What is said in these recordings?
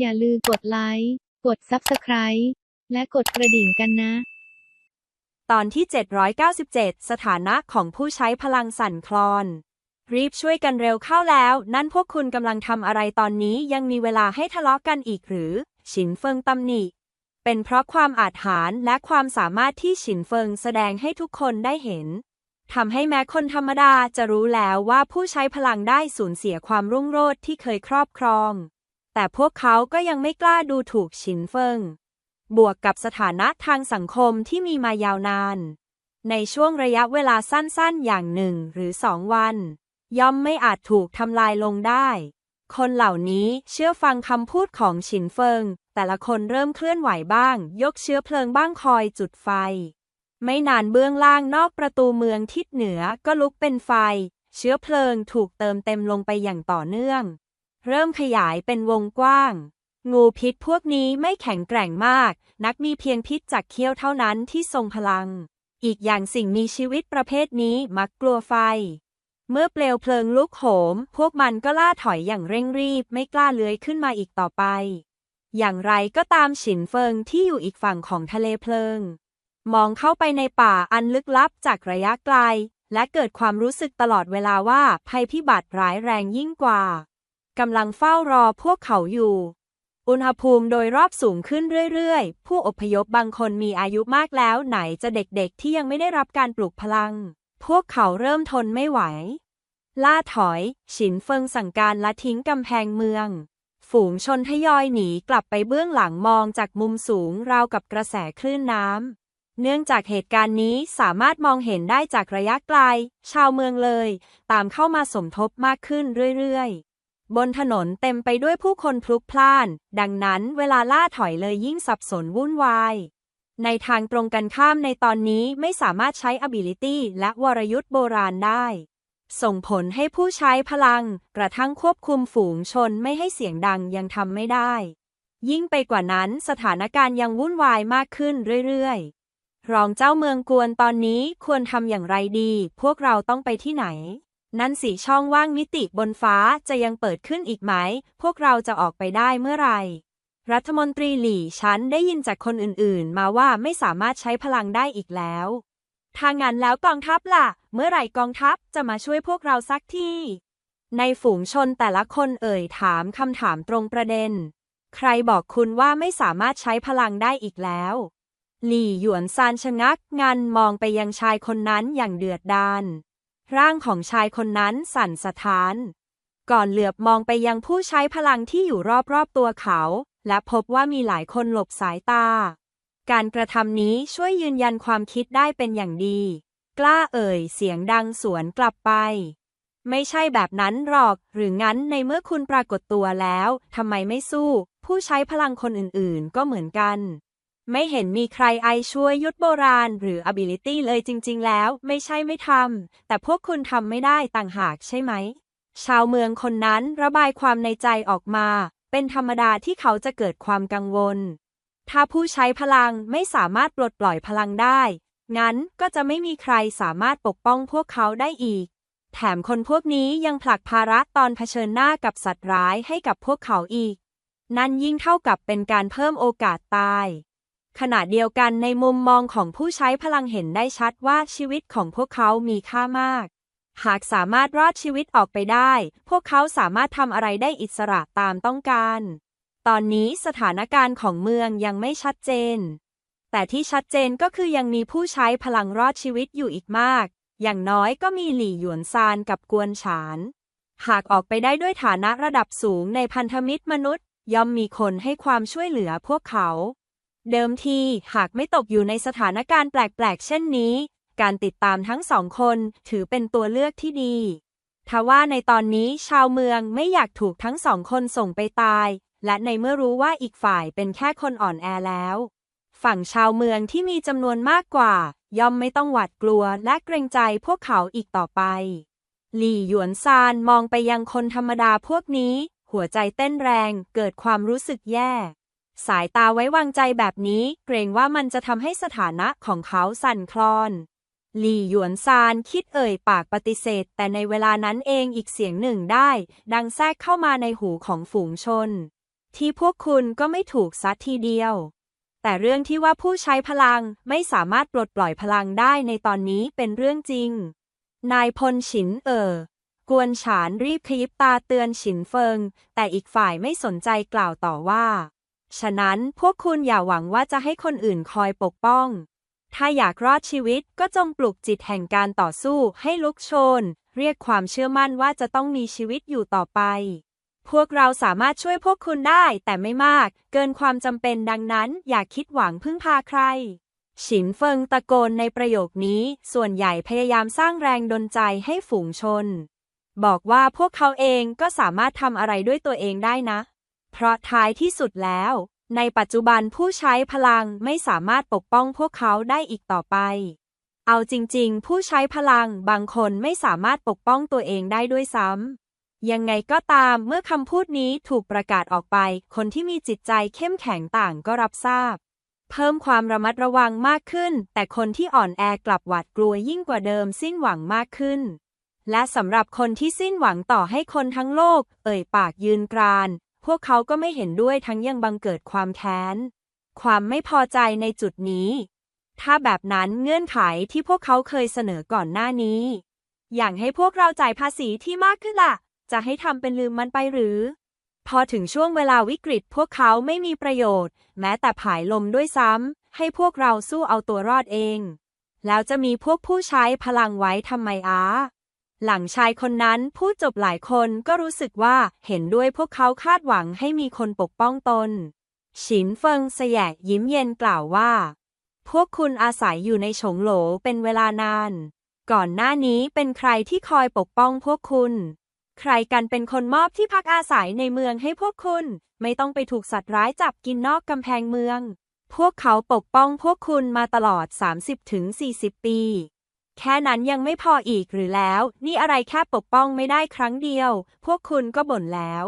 อย่าลืมกดไลค์ กด Subscribe และกดกระดิ่งกันนะ ตอนที่ 797 สถานะของผู้ใช้พลังสั่นคลอน รีบช่วยกันเร็วเข้าแล้ว นั่นพวกคุณกำลังทำอะไรตอนนี้ยังมีเวลาให้ทะเลาะกันอีกหรือ ฉินเฟิงตำหนิ เป็นเพราะความอาจหารและความสามารถที่ฉินเฟิงแสดงให้ทุกคนได้เห็นทำให้แม้คนธรรมดาจะรู้แล้วว่าผู้ใช้พลังได้สูญเสียความรุ่งโรจน์ที่เคยครอบครอง แต่พวกเขาก็ยังไม่กล้าดูถูกฉินเฟิง บวกกับสถานะทางสังคมที่มีมายาวนาน ในช่วงระยะเวลาสั้นๆ อย่างหนึ่งหรือสองวัน ย่อมไม่อาจถูกทำลายลงได้ คนเหล่านี้เชื่อฟังคำพูดของฉินเฟิง แต่ละคนเริ่มเคลื่อนไหวบ้าง ยกเชื้อเพลิงบ้างคอยจุดไฟ ไม่นานเบื้องล่างนอกประตูเมืองทิศเหนือก็ลุกเป็นไฟ เชื้อเพลิงถูกเติมเต็มลงไปอย่างต่อเนื่อง เริ่มขยายเป็นวงกว้าง งูพิษพวกนี้ไม่แข็งแกร่งมาก นักมีเพียงพิษจากเขี้ยวเท่านั้นที่ทรงพลัง อีกอย่างสิ่งมีชีวิตประเภทนี้มักกลัวไฟ เมื่อเปลวเพลิงลุกโหม พวกมันก็ล่าถอยอย่างเร่งรีบไม่กล้าเลื้อยขึ้นมาอีกต่อไป อย่างไรก็ตามฉินเฟิงที่อยู่อีกฝั่งของทะเลเพลิง มองเข้าไปในป่าอันลึกลับจากระยะไกลและเกิดความรู้สึกตลอดเวลาว่าภัยพิบัติร้ายแรงยิ่งกว่า กำลังเฝ้ารอพวกเขาอยู่ อุณหภูมิโดยรอบสูงขึ้นเรื่อยๆ ผู้อพยพบางคนมีอายุมากแล้วไหนจะเด็กๆที่ยังไม่ได้รับการปลุกพลัง พวกเขาเริ่มทนไม่ไหว ล่าถอย ฉินเฟิงสั่งการละทิ้งกำแพงเมือง ฝูงชนทยอยหนีกลับไปเบื้องหลังมองจากมุมสูงราวกับกระแสคลื่นน้ำเนื่องจากเหตุการณ์นี้สามารถมองเห็นได้จากระยะไกล ชาวเมืองเลย ตามเข้ามาสมทบมากขึ้นเรื่อยๆ บนถนนเต็มไปด้วยผู้คนพลุกพล่าน ดังนั้นเวลาล่าถอยเลยยิ่งสับสนวุ่นวาย ในทางตรงกันข้ามในตอนนี้ไม่สามารถใช้ ability และวรยุทธ์โบราณได้ ส่งผลให้ผู้ใช้พลัง กระทั่งควบคุมฝูงชนไม่ให้เสียงดังยังทำไม่ได้ ยิ่งไปกว่านั้นสถานการณ์ยังวุ่นวายมากขึ้นเรื่อยๆ รองเจ้าเมืองกวนตอนนี้ควรทำอย่างไรดี พวกเราต้องไปที่ไหน นั่นสีช่องว่างมิติบนฟ้าจะยังเปิดขึ้นอีกไหม พวกเราจะออกไปได้เมื่อไหร่รัฐมนตรีหลี่ฉันได้ยินจากคนอื่นๆ มาว่าไม่สามารถใช้พลังได้อีกแล้วทางงั้นแล้วกองทัพล่ะ เมื่อไหร่กองทัพจะมาช่วยพวกเราสักทีในฝูงชนแต่ละคนเอ่ยถามคำถามตรงประเด็น ใครบอกคุณว่าไม่สามารถใช้พลังได้อีกแล้ว หลี่หยวนซานชะงัก งันมองไปยังชายคนนั้นอย่างเดือดดาล ร่างของชายคนนั้นสั่นสะท้าน ก่อนเหลือบมองไปยังผู้ใช้พลังที่อยู่รอบๆตัวเขา และพบว่ามีหลายคนหลบสายตา การกระทำนี้ช่วยยืนยันความคิดได้เป็นอย่างดี กล้าเอ่ยเสียงดังสวนกลับไป ไม่ใช่แบบนั้นหรอก หรืองั้นในเมื่อคุณปรากฏตัวแล้วทำไมไม่สู้ ผู้ใช้พลังคนอื่นๆ ก็เหมือนกัน ไม่เห็นมีใครไอช่วยยุทธโบราณ หรือ ability เลยจริง ๆ แล้ว ไม่ใช่ไม่ทำ แต่พวกคุณทำไม่ได้ต่างหากใช่ไหม ชาวเมืองคนนั้นระบายความในใจออกมา เป็นธรรมดาที่เขาจะเกิดความกังวล ถ้าผู้ใช้พลังไม่สามารถปลดปล่อยพลังได้ งั้นก็จะไม่มีใครสามารถปกป้องพวกเขาได้อีก แถมคนพวกนี้ยังผลักภาระตอนเผชิญหน้ากับสัตว์ร้ายให้กับพวกเขาอีก นั่นยิ่งเท่ากับเป็นการเพิ่มโอกาสตาย ขณะเดียวกันในมุมมองของผู้ใช้พลังเห็นได้ชัดว่าชีวิตของพวกเขามีค่ามาก หากสามารถรอดชีวิตออกไปได้ พวกเขาสามารถทำอะไรได้อิสระตามต้องการ ตอนนี้สถานการณ์ของเมืองยังไม่ชัดเจน แต่ที่ชัดเจนก็คือยังมีผู้ใช้พลังรอดชีวิตอยู่อีกมาก อย่างน้อยก็มีหลี่หยวนซานกับกวนฉาน หากออกไปได้ด้วยฐานะระดับสูงในพันธมิตรมนุษย์ ย่อมมีคนให้ความช่วยเหลือพวกเขา เดิมทีหากไม่ตกอยู่ในสถานการณ์แปลก ๆ เช่นนี้ การติดตามทั้งสองคนถือเป็นตัวเลือกที่ดีทว่าในตอนนี้ชาวเมืองไม่อยากถูกทั้งสองคนส่งไปตาย และในเมื่อรู้ว่าอีกฝ่ายเป็นแค่คนอ่อนแอแล้ว ฝั่งชาวเมืองที่มีจำนวนมากกว่า ย่อมไม่ต้องหวาดกลัวและเกรงใจพวกเขาอีกต่อไป หลี่หยวนซานมองไปยังคนธรรมดาพวกนี้ หัวใจเต้นแรงเกิดความรู้สึกแย่ สายตาไว้วางใจแบบนี้ เกรงว่ามันจะทำให้สถานะของเขาสั่นคลอนหลี่หยวนซานคิดเอ่ยปากปฏิเสธ แต่ในเวลานั้นเองอีกเสียงหนึ่งได้ ดังแทรกเข้ามาในหูของฝูงชน ที่พวกคุณก็ไม่ถูกซัดทีเดียว แต่เรื่องที่ว่าผู้ใช้พลังไม่สามารถปลดปล่อยพลังได้ในตอนนี้เป็นเรื่องจริง นายพลฉินเอ๋อกวนฉานรีบขยิบตาเตือนฉินเฟิง แต่อีกฝ่ายไม่สนใจกล่าวต่อว่า ฉะนั้นพวกคุณอย่าหวังว่าจะให้คนอื่นคอยปกป้อง ถ้าอยากรอดชีวิตก็จงปลุกจิตแห่งการต่อสู้ให้ลุกโชน เรียกความเชื่อมั่นว่าจะต้องมีชีวิตอยู่ต่อไป พวกเราสามารถช่วยพวกคุณได้แต่ไม่มาก เกินความจำเป็นดังนั้น อย่าคิดหวังพึ่งพาใคร ฉินเฟิงตะโกนในประโยคนี้ ส่วนใหญ่พยายามสร้างแรงดลใจให้ฝูงชน บอกว่าพวกเขาเองก็สามารถทำอะไรด้วยตัวเองได้นะ เพราะท้ายที่สุดแล้ว ในปัจจุบันผู้ใช้พลังไม่สามารถปกป้องพวกเขาได้อีกต่อไป เอาจริงๆ ผู้ใช้พลังบางคนไม่สามารถปกป้องตัวเองได้ด้วยซ้ำ ยังไงก็ตามเมื่อคำพูดนี้ถูกประกาศออกไป คนที่มีจิตใจเข้มแข็งต่างก็รับทราบ เพิ่มความระมัดระวังมากขึ้น แต่คนที่อ่อนแอกลับหวาดกลัวยิ่งกว่าเดิมสิ้นหวังมากขึ้นและสำหรับคนที่สิ้นหวังต่อให้คนทั้งโลก เอ่ยปากยืนกราน พวกเขาก็ไม่เห็นด้วยทั้งยังบังเกิดความแค้น ความไม่พอใจในจุดนี้ ถ้าแบบนั้นเงื่อนไขที่พวกเขาเคยเสนอก่อนหน้านี้ อย่างให้พวกเราจ่ายภาษีที่มากขึ้นล่ะ จะให้ทำเป็นลืมมันไปหรือ พอถึงช่วงเวลาวิกฤตพวกเขาไม่มีประโยชน์ แม้แต่ผายลมด้วยซ้ำให้พวกเราสู้เอาตัวรอดเอง แล้วจะมีพวกผู้ใช้พลังไว้ทำไมอา หลังชายคนนั้นพูดจบหลายคนก็รู้สึกว่าเห็นด้วยพวกเขาคาดหวังให้มีคนปกป้องตน ฉินเฟิงแสยะยิ้มเย็นกล่าวว่า พวกคุณอาศัยอยู่ในฉงโหลเป็นเวลานาน ก่อนหน้านี้เป็นใครที่คอยปกป้องพวกคุณ ใครกันเป็นคนมอบที่พักอาศัยในเมืองให้พวกคุณ ไม่ต้องไปถูกสัตว์ร้ายจับกินนอกกำแพงเมือง พวกเขาปกป้องพวกคุณมาตลอด 30-40 ปี แค่นั้นยังไม่พออีกหรือแล้ว นี่อะไรแค่ปกป้องไม่ได้ครั้งเดียว พวกคุณก็บ่นแล้ว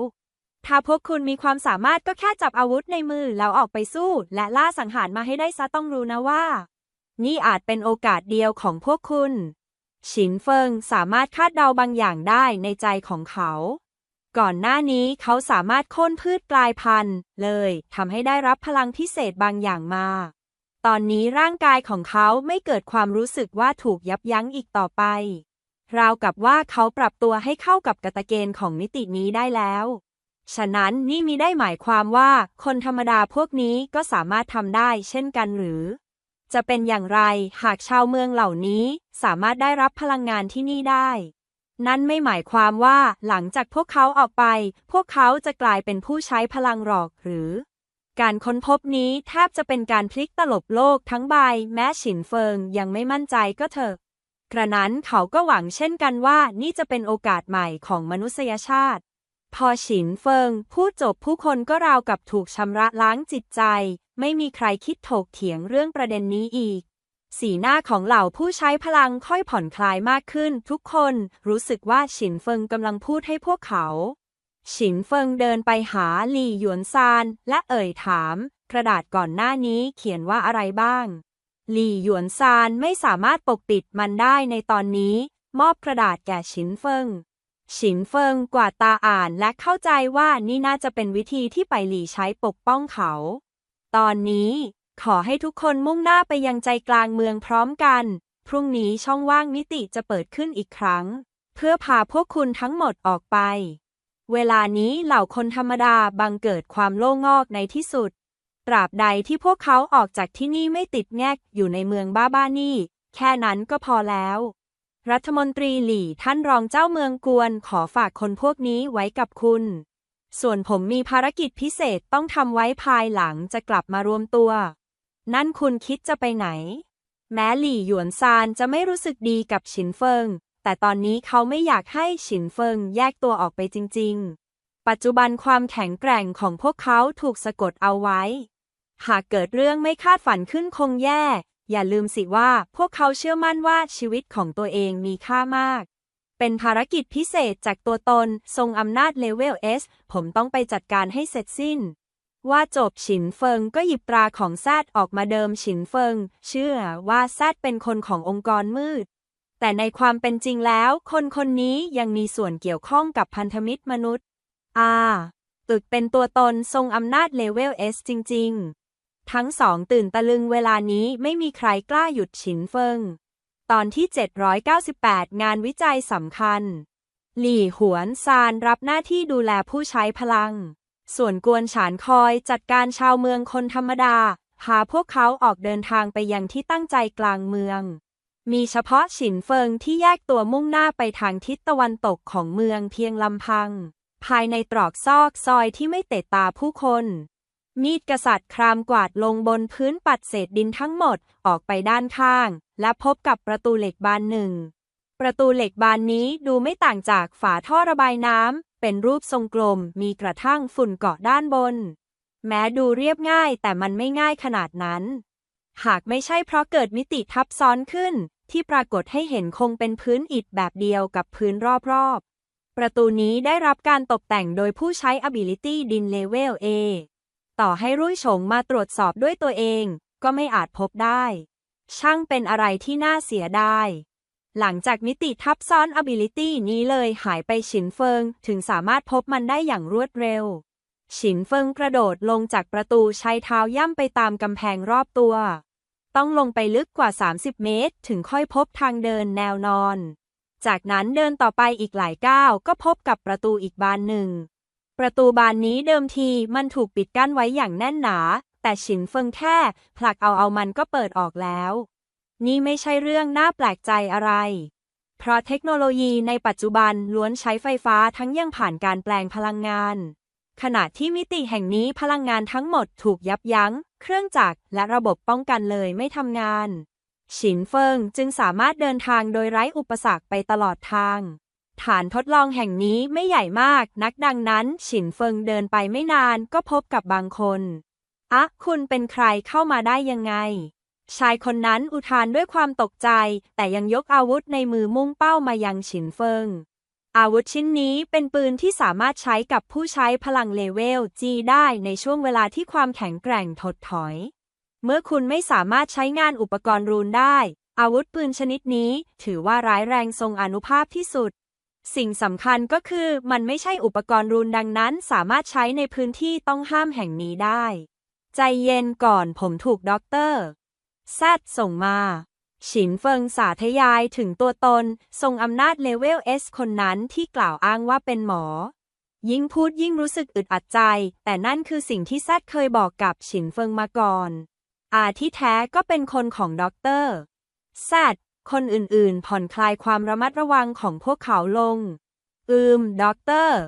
ถ้าพวกคุณมีความสามารถก็แค่จับอาวุธในมือแล้วออกไปสู้ และล่าสังหารมาให้ได้ซะต้องรู้นะว่า นี่อาจเป็นโอกาสเดียวของพวกคุณ ฉินเฟิงสามารถคาดเดาบางอย่างได้ในใจของเขา ก่อนหน้านี้เขาสามารถโค่นพืชกลายพันธุ์ เลยทำให้ได้รับพลังพิเศษบางอย่างมา ตอนนี้ร่างกายของเขาไม่เกิดความรู้สึกว่าถูกยับยั้งอีกต่อไป ราวกับว่าเขาปรับตัวให้เข้ากับกฎเกณฑ์ของมิตินี้ได้แล้ว ฉะนั้นนี่มีได้หมายความว่าคนธรรมดาพวกนี้ก็สามารถทำได้เช่นกันหรือ จะเป็นอย่างไรหากชาวเมืองเหล่านี้สามารถได้รับพลังงานที่นี่ได้ นั่นไม่หมายความว่าหลังจากพวกเขาออกไป พวกเขาจะกลายเป็นผู้ใช้พลังหรอกหรือ การค้นพบนี้แทบจะเป็นการพลิกตลบโลกทั้งใบ แม้ฉินเฟิงยังไม่มั่นใจก็เถอะ กระนั้นเขาก็หวังเช่นกันว่านี่จะเป็นโอกาสใหม่ของมนุษยชาติ พอฉินเฟิงพูดจบผู้คนก็ราวกับถูกชำระล้างจิตใจ ไม่มีใครคิดถกเถียงเรื่องประเด็นนี้อีก สีหน้าของเหล่าผู้ใช้พลังค่อยผ่อนคลายมากขึ้น ทุกคนรู้สึกว่าฉินเฟิงกำลังพูดให้พวกเขา ฉินเฟิงเดินไปหาหลี่หยวนซานและเอ่ยถาม กระดาษก่อนหน้านี้เขียนว่าอะไรบ้าง หลี่หยวนซานไม่สามารถปกปิดมันได้ในตอนนี้ มอบกระดาษแก่ฉินเฟิงฉินเฟิงกวาดตาอ่านและเข้าใจว่านี่น่าจะเป็นวิธีที่ไปหลี่ใช้ปกป้องเขา ตอนนี้ขอให้ทุกคนมุ่งหน้าไปยังใจกลางเมืองพร้อมกัน พรุ่งนี้ช่องว่างมิติจะเปิดขึ้นอีกครั้ง เพื่อพาพวกคุณทั้งหมดออกไป เวลานี้เหล่าคนธรรมดาบังเกิดความโล่งอกในที่สุด ตราบใดที่พวกเขาออกจากที่นี่ไม่ติดแงกอยู่ในเมืองบ้าบ้านี่ แค่นั้นก็พอแล้ว รัฐมนตรีหลี่ท่านรองเจ้าเมืองกวนขอฝากคนพวกนี้ไว้กับคุณ ส่วนผมมีภารกิจพิเศษต้องทำไว้ภายหลังจะกลับมารวมตัว นั่นคุณคิดจะไปไหน แม้หลี่หยวนซานจะไม่รู้สึกดีกับฉินเฟิง แต่ตอนนี้เขาไม่อยากให้ฉินเฟิงแยกตัวออกไปจริง ๆ ปัจจุบันความแข็งแกร่งของพวกเขาถูกสะกดเอาไว้ หากเกิดเรื่องไม่คาดฝันขึ้นคงแย่ อย่าลืมสิว่าพวกเขาเชื่อมั่นว่าชีวิตของตัวเองมีค่ามาก เป็นภารกิจพิเศษจากตัวตน ทรงอำนาจเลเวล S ผมต้องไปจัดการให้เสร็จสิ้น ว่าจบฉินเฟิงก็หยิบตราของแซดออกมาเดิมฉินเฟิง เชื่อว่าแซดเป็นคนขององค์กรมืด แต่ในความเป็นจริงแล้ว คนคนนี้ยังมีส่วนเกี่ยวข้องกับพันธมิตรมนุษย์ อ่า ตึกเป็นตัวตนทรงอำนาจเลเวล S จริง ๆ ทั้งสองตื่นตะลึงเวลานี้ไม่มีใครกล้าหยุดฉินเฟิง ตอนที่ 798 งานวิจัยสำคัญ หลี่หวนซานรับหน้าที่ดูแลผู้ใช้พลัง ส่วนกวนฉานคอยจัดการชาวเมืองคนธรรมดา พาพวกเขาออกเดินทางไปยังที่ตั้งใจกลางเมือง มีเฉพาะฉินเฟิงที่แยกตัวมุ่งหน้าไปทางทิศตะวันตกของเมืองเพียงลำพัง ภายในตรอกซอกซอยที่ไม่เตะตาผู้คน มีดกษัตริย์ครามกวาดลงบนพื้นปัดเศษดินทั้งหมดออกไปด้านข้าง และพบกับประตูเหล็กบานหนึ่ง ประตูเหล็กบานนี้ดูไม่ต่างจากฝาท่อระบายน้ำเป็นรูปทรงกลมมีกระทั่งฝุ่นเกาะด้านบน แม้ดูเรียบง่ายแต่มันไม่ง่ายขนาดนั้นหากไม่ใช่เพราะเกิดมิติทับซ้อนขึ้น ที่ปรากฏให้เห็นคงเป็นพื้นอิฐแบบเดียวกับพื้นรอบๆ ประตูนี้ได้รับการตกแต่งโดยผู้ใช้ Ability ดินเลเวล A ต่อให้รุ่ยฉงมาตรวจสอบด้วยตัวเอง ก็ไม่อาจพบได้ ช่างเป็นอะไรที่น่าเสียดาย หลังจากมิติทับซ้อน Ability นี้เลยหายไปฉินเฟิง ถึงสามารถพบมันได้อย่างรวดเร็ว ฉินเฟิงกระโดดลงจากประตูใช้เท้าย่ำไปตามกำแพงรอบตัว ต้องลงไปลึกกว่า 30 เมตร ถึงค่อยพบทางเดินแนวนอน จากนั้นเดินต่อไปอีกหลายก้าวก็พบกับประตูอีกบานหนึ่ง ประตูบานนี้เดิมทีมันถูกปิดกั้นไว้อย่างแน่นหนา แต่ฉินเฟิงแค่ผลักเอาเอามันก็เปิดออกแล้ว นี่ไม่ใช่เรื่องน่าแปลกใจอะไร เพราะเทคโนโลยีในปัจจุบันล้วนใช้ไฟฟ้าทั้งยังผ่านการแปลงพลังงาน ขณะที่มิติแห่งนี้พลังงานทั้งหมดถูกยับยั้ง เครื่องจักรและระบบป้องกันเลยไม่ทำงาน ฉินเฟิงจึงสามารถเดินทางโดยไร้อุปสรรคไปตลอดทาง ฐานทดลองแห่งนี้ไม่ใหญ่มากนักดังนั้น ฉินเฟิงเดินไปไม่นานก็พบกับบางคนอะคุณเป็นใครเข้ามาได้ยังไง ชายคนนั้นอุทานด้วยความตกใจ แต่ยังยกอาวุธในมือมุ่งเป้ามายังฉินเฟิง อาวุธชิ้นนี้เป็นปืนที่สามารถใช้กับผู้ใช้พลังเลเวล G ได้ในช่วงเวลาที่ความแข็งแกร่งถดถอย เมื่อคุณไม่สามารถใช้งานอุปกรณ์รูนได้ อาวุธปืนชนิดนี้ถือว่าร้ายแรงทรงอนุภาพที่สุด สิ่งสำคัญก็คือมันไม่ใช่อุปกรณ์รูนดังนั้น สามารถใช้ในพื้นที่ต้องห้ามแห่งนี้ได้ ใจเย็นก่อนผมถูกด็อกเตอร์แซดส่งมา ฉินเฟิงสาธยายถึงตัวตน ทรงอำนาจเลเวล S คนนั้นที่กล่าวอ้างว่าเป็นหมอ ยิ่งพูดยิ่งรู้สึกอึดอัดใจ แต่นั่นคือสิ่งที่แซดเคยบอกกับฉินเฟิงมาก่อน อาที่แท้ก็เป็นคนของด็อกเตอร์แซดคนอื่นๆ ผ่อนคลายความระมัดระวังของพวกเขาลง อืม ด็อกเตอร์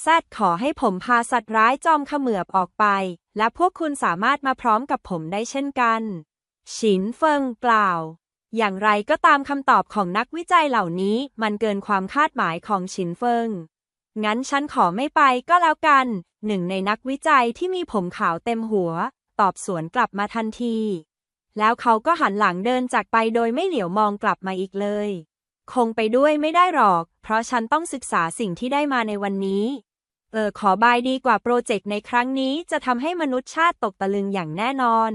แซดขอให้ผมพาสัตว์ร้ายจอมเขมือบออกไป และพวกคุณสามารถมาพร้อมกับผมได้เช่นกัน ฉินเฟิงกล่าว อย่างไรก็ตามคำตอบของนักวิจัยเหล่านี้ มันเกินความคาดหมายของฉินเฟิง งั้นฉันขอไม่ไปก็แล้วกัน หนึ่งในนักวิจัยที่มีผมขาวเต็มหัว ตอบสวนกลับมาทันที แล้วเขาก็หันหลังเดินจากไปโดยไม่เหลียวมองกลับมาอีกเลย คงไปด้วยไม่ได้หรอก เพราะฉันต้องศึกษาสิ่งที่ได้มาในวันนี้ เออขอบายดีกว่าโปรเจกต์ในครั้งนี้จะทำให้มนุษยชาติตกตะลึงอย่างแน่นอน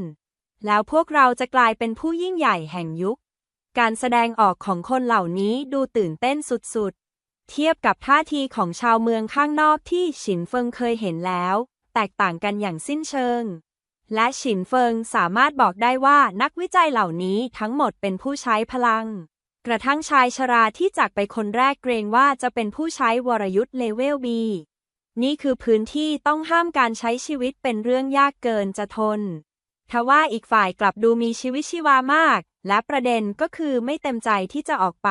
แล้วพวกเราจะกลายเป็นผู้ยิ่งใหญ่แห่งยุค การแสดงออกของคนเหล่านี้ดูตื่นเต้นสุดๆ เทียบกับท่าทีของชาวเมืองข้างนอกที่ฉินเฟิงเคยเห็นแล้ว แตกต่างกันอย่างสิ้นเชิง และฉินเฟิงสามารถบอกได้ว่านักวิจัยเหล่านี้ทั้งหมดเป็นผู้ใช้พลัง กระทั่งชายชราที่จากไปคนแรกเกรงว่าจะเป็นผู้ใช้วรยุทธ์เลเวล B นี่คือพื้นที่ต้องห้ามการใช้ชีวิตเป็นเรื่องยากเกินจะทน ทว่าอีกฝ่ายกลับดูมีชีวิตชีวามาก และประเด็นก็คือไม่เต็มใจที่จะออกไป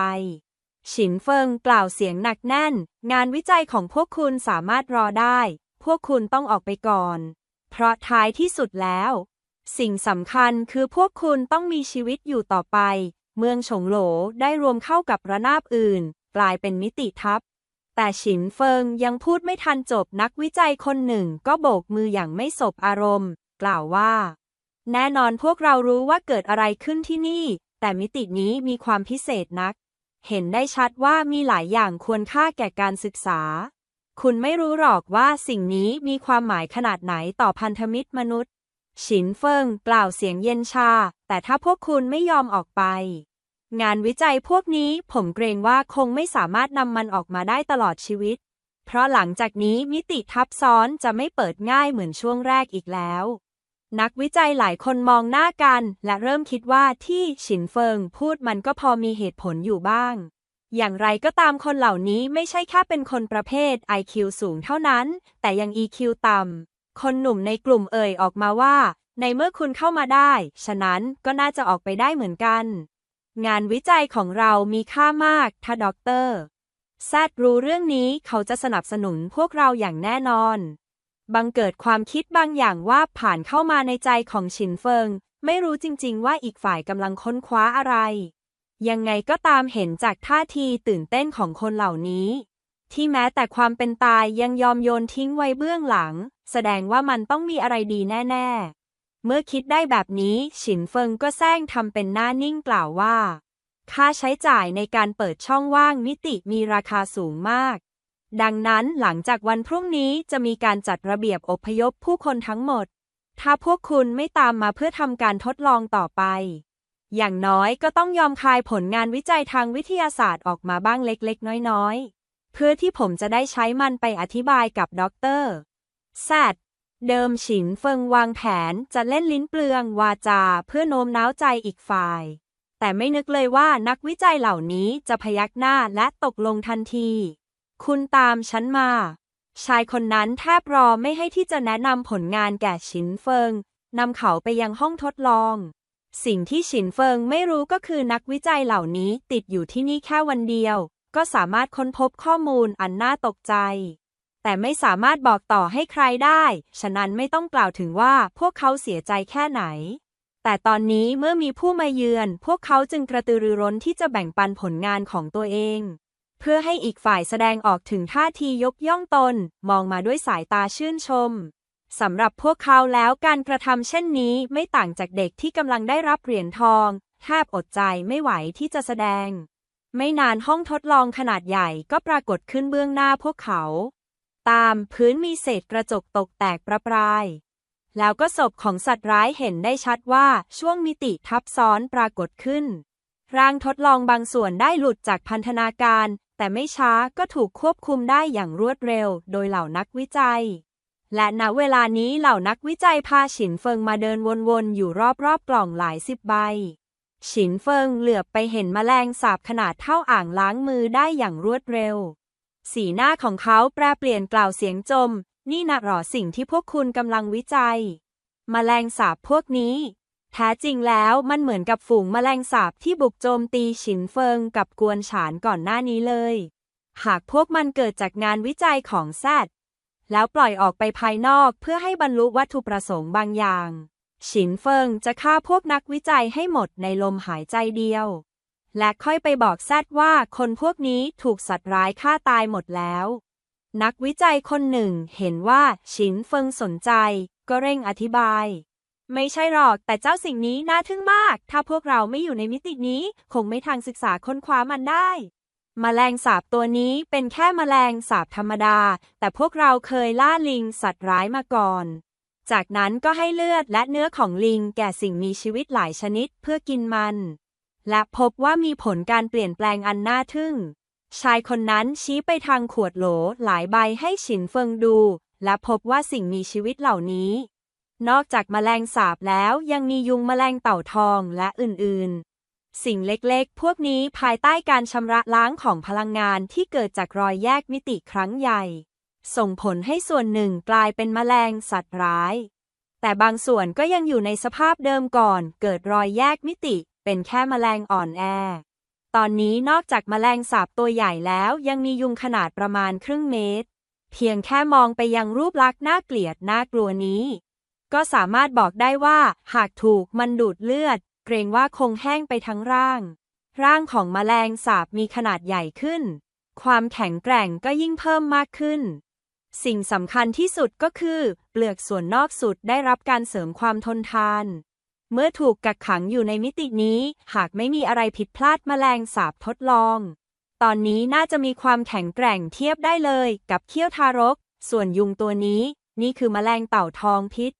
ฉินเฟิงกล่าวเสียงหนักแน่น งานวิจัยของพวกคุณสามารถรอได้ พวกคุณต้องออกไปก่อน เพราะท้ายที่สุดแล้ว สิ่งสำคัญคือพวกคุณต้องมีชีวิตอยู่ต่อไป เมืองฉงโหลได้รวมเข้ากับระนาบอื่น กลายเป็นมิติทับ แต่ฉินเฟิงยังพูดไม่ทันจบนักวิจัยคนหนึ่งก็โบกมืออย่างไม่สบอารมณ์ กล่าวว่า แน่นอนพวกเรารู้ว่าเกิดอะไรขึ้นที่นี่ แต่มิตินี้มีความพิเศษนัก เห็นได้ชัดว่ามีหลายอย่างควรค่าแก่การศึกษา คุณไม่รู้หรอกว่าสิ่งนี้มีความหมายขนาดไหนต่อพันธมิตรมนุษย์ ฉินเฟิงกล่าวเสียงเย็นชา แต่ถ้าพวกคุณไม่ยอมออกไป งานวิจัยพวกนี้ผมเกรงว่าคงไม่สามารถนำมันออกมาได้ตลอดชีวิต เพราะหลังจากนี้มิติทับซ้อนจะไม่เปิดง่ายเหมือนช่วงแรกอีกแล้ว นักวิจัยหลายคนมองหน้ากัน และเริ่มคิดว่าที่ฉินเฟิงพูดมันก็พอมีเหตุผลอยู่บ้าง อย่างไรก็ตามคนเหล่านี้ไม่ใช่แค่เป็นคนประเภท IQ สูงเท่านั้น แต่ยัง EQ ต่ำ คนหนุ่มในกลุ่มเอ่ยออกมาว่า ในเมื่อคุณเข้ามาได้ ฉะนั้นก็น่าจะออกไปได้เหมือนกัน งานวิจัยของเรามีค่ามาก ถ้าด็อกเตอร์แซดรู้เรื่องนี้เขาจะสนับสนุนพวกเราอย่างแน่นอน บังเกิดความคิดบางอย่างว่าผ่านเข้ามาในใจของฉินเฟิง ไม่รู้จริงๆ ว่าอีกฝ่ายกำลังค้นคว้าอะไร ยังไงก็ตามเห็นจากท่าทีตื่นเต้นของคนเหล่านี้ ที่แม้แต่ความเป็นตายยังยอมโยนทิ้งไว้เบื้องหลัง แสดงว่ามันต้องมีอะไรดีแน่ ๆ เมื่อคิดได้แบบนี้ ฉินเฟิงก็แซงทำเป็นหน้านิ่งกล่าวว่า ค่าใช้จ่ายในการเปิดช่องว่างมิติมีราคาสูงมาก ดังนั้นหลังจากวันพรุ่งนี้จะมีการจัดระเบียบอพยพผู้คนทั้งหมด ถ้าพวกคุณไม่ตามมาเพื่อทำการทดลองต่อไป อย่างน้อยก็ต้องยอมคายผลงานวิจัยทางวิทยาศาสตร์ออกมาบ้างเล็กๆ น้อยๆ เพื่อที่ผมจะได้ใช้มันไปอธิบายกับด็อกเตอร์แซดเดิมฉินเฟิงวางแผนจะเล่นลิ้นเปลืองวาจาเพื่อโน้มน้าวใจอีกฝ่าย แต่ไม่นึกเลยว่านักวิจัยเหล่านี้จะพยักหน้าและตกลงทันที คุณตามฉันมา ชายคนนั้นแทบรอไม่ให้ที่จะแนะนำผลงานแก่ฉินเฟิงนำเขาไปยังห้องทดลอง สิ่งที่ฉินเฟิงไม่รู้ก็คือนักวิจัยเหล่านี้ติดอยู่ที่นี่แค่วันเดียว ก็สามารถค้นพบข้อมูลอันน่าตกใจ แต่ไม่สามารถบอกต่อให้ใครได้ ฉะนั้นไม่ต้องกล่าวถึงว่าพวกเขาเสียใจแค่ไหน แต่ตอนนี้เมื่อมีผู้มาเยือน พวกเขาจึงกระตือรือร้นที่จะแบ่งปันผลงานของตัวเอง เพื่อให้อีกฝ่ายแสดงออกถึงท่าทียกย่องตน มองมาด้วยสายตาชื่นชมสำหรับพวกเขาแล้วการกระทำเช่นนี้ไม่ต่างจากเด็กที่กำลังได้รับเหรียญทองแทบอดใจไม่ไหวที่จะแสดง ไม่นานห้องทดลองขนาดใหญ่ก็ปรากฏขึ้นเบื้องหน้าพวกเขา ตามพื้นมีเศษกระจกตกแตกประปราย แล้วก็ศพของสัตว์ร้ายเห็นได้ชัดว่าช่วงมิติทับซ้อนปรากฏขึ้น ร่างทดลองบางส่วนได้หลุดจากพันธนาการ แต่ไม่ช้าก็ถูกควบคุมได้อย่างรวดเร็ว โดยเหล่านักวิจัย และณเวลานี้เหล่านักวิจัยพาฉินเฟิงมาเดินวนๆ อยู่รอบๆ กล่องหลายสิบใบ ฉินเฟิงเหลือบไปเห็นแมลงสาบขนาดเท่าอ่างล้างมือได้อย่างรวดเร็ว สีหน้าของเขาแปรเปลี่ยนกล่าวเสียงจม นี่นะหรอสิ่งที่พวกคุณกำลังวิจัยแมลงสาบพวกนี้ แท้จริงแล้วมันเหมือนกับฝูงแมลงสาบที่บุกโจมตีฉินเฟิงกับกวนฉานก่อนหน้านี้เลย หากพวกมันเกิดจากงานวิจัยของแซดแล้วปล่อยออกไปภายนอกเพื่อให้บรรลุวัตถุประสงค์บางอย่าง ฉินเฟิงจะฆ่าพวกนักวิจัยให้หมดในลมหายใจเดียว และค่อยไปบอกแซดว่าคนพวกนี้ถูกสัตว์ร้ายฆ่าตายหมดแล้ว นักวิจัยคนหนึ่งเห็นว่าฉินเฟิงสนใจ ก็เร่งอธิบาย ไม่ใช่หรอก แต่เจ้าสิ่งนี้น่าทึ่งมาก ถ้าพวกเราไม่อยู่ในมิตินี้ คงไม่ทางศึกษาค้นคว้ามันได้แมลงสาบตัวนี้เป็นแค่แมลงสาบธรรมดา แต่พวกเราเคยล่าลิงสัตว์ร้ายมาก่อน จากนั้นก็ให้เลือดและเนื้อของลิงแก่สิ่งมีชีวิตหลายชนิดเพื่อกินมัน และพบว่ามีผลการเปลี่ยนแปลงอันน่าทึ่ง ชายคนนั้นชี้ไปทางขวดโหลหลายใบให้ฉินเฟิงดู และพบว่าสิ่งมีชีวิตเหล่านี้ นอกจากแมลงสาบแล้วยังมียุงแมลงเต่าทองและอื่นๆ สิ่งเล็กๆ พวกนี้ภายใต้การชำระล้างของพลังงานที่เกิดจากรอยแยกมิติครั้งใหญ่ ส่งผลให้ส่วนหนึ่งกลายเป็นแมลงสัตว์ร้าย แต่บางส่วนก็ยังอยู่ในสภาพเดิมก่อน เกิดรอยแยกมิติ เป็นแค่แมลงอ่อนแอ ตอนนี้นอกจากแมลงสาบตัวใหญ่แล้วยังมียุงขนาดประมาณครึ่งเมตร เพียงแค่มองไปยังรูปลักษณ์น่าเกลียดน่ากลัวนี้ ก็สามารถบอกได้ว่า หากถูกมันดูดเลือด เกรงว่าคงแห้งไปทั้งร่าง ร่างของแมลงสาบมีขนาดใหญ่ขึ้น ความแข็งแกร่งก็ยิ่งเพิ่มมากขึ้น สิ่งสำคัญที่สุดก็คือ เปลือกส่วนนอกสุดได้รับการเสริมความทนทาน เมื่อถูกกักขังอยู่ในมิตินี้ หากไม่มีอะไรผิดพลาดแมลงสาบทดลอง ตอนนี้น่าจะมีความแข็งแกร่งเทียบได้เลย กับเขี้ยวทารก ส่วนยุงตัวนี้ นี่คือแมลงเต่าทองพิษ